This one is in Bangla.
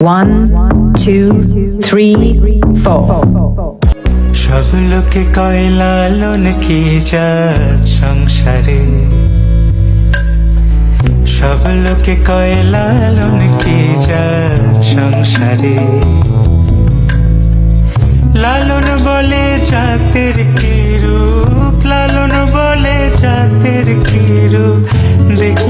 One, two, three, four. সব লোকে কয় লালন কি সংসারে? সব লোকে কয় লালন কি সংসারে? লালন বলে জাতের কি রূপ? লালন বলে জাতের কি রূপ? দেখলাম